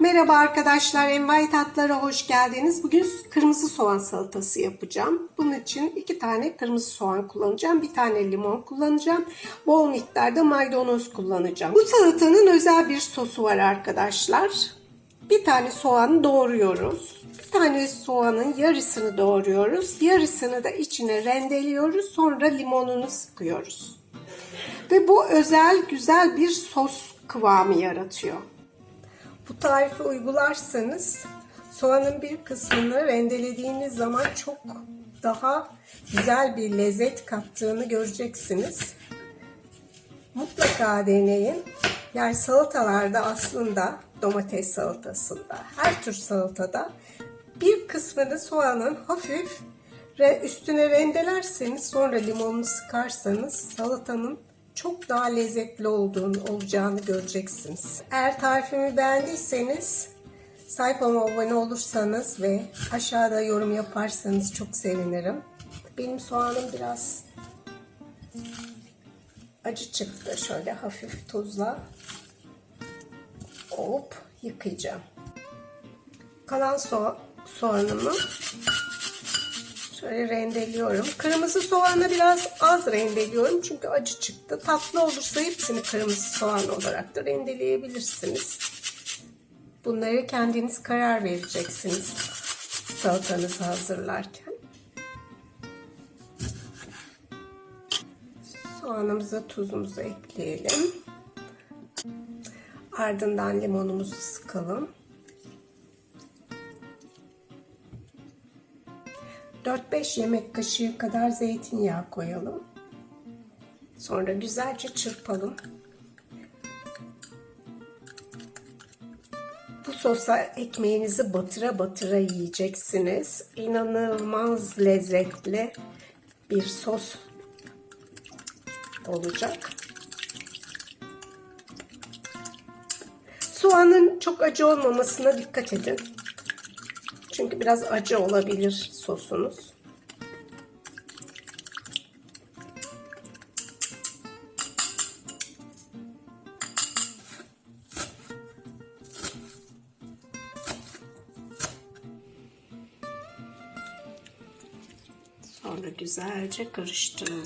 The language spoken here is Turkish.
Merhaba arkadaşlar, Envai Tatlara hoş geldiniz. Bugün kırmızı soğan salatası yapacağım. Bunun için iki tane kırmızı soğan kullanacağım, bir tane limon kullanacağım, bol miktarda maydanoz kullanacağım. Bu salatanın özel bir sosu var arkadaşlar. Bir tane soğanı doğruyoruz. Bir tane soğanın yarısını doğruyoruz. Yarısını da içine rendeliyoruz. Sonra limonunu sıkıyoruz. Ve bu özel güzel bir sos kıvamı yaratıyor. Bu tarifi uygularsanız soğanın bir kısmını rendelediğiniz zaman çok daha güzel bir lezzet kattığını göreceksiniz. Mutlaka deneyin. Yani salatalarda aslında domates salatasında, her tür salatada bir kısmını soğanın hafif üstüne rendelerseniz sonra limonunu sıkarsanız salatanın çok daha lezzetli olduğunu olacağını göreceksiniz. Eğer tarifimi beğendiyseniz sayfama abone olursanız ve aşağıda yorum yaparsanız çok sevinirim. Benim soğanım biraz acı çıktı. Şöyle hafif tuzla hop yıkayacağım. Kalan so soğanımı Şöyle rendeliyorum. Kırmızı soğanı biraz az rendeliyorum çünkü acı çıktı. Tatlı olursa hepsini kırmızı soğan olarak da rendeleyebilirsiniz. Bunları kendiniz karar vereceksiniz salatanızı hazırlarken. Soğanımıza tuzumuzu ekleyelim. Ardından limonumuzu sıkalım. 4-5 yemek kaşığı kadar zeytinyağı koyalım. Sonra güzelce çırpalım. Bu sosa ekmeğinizi batıra batıra yiyeceksiniz. İnanılmaz lezzetli bir sos olacak. Soğanın çok acı olmamasına dikkat edin. Çünkü biraz acı olabilir sosunuz. Sonra güzelce karıştırın.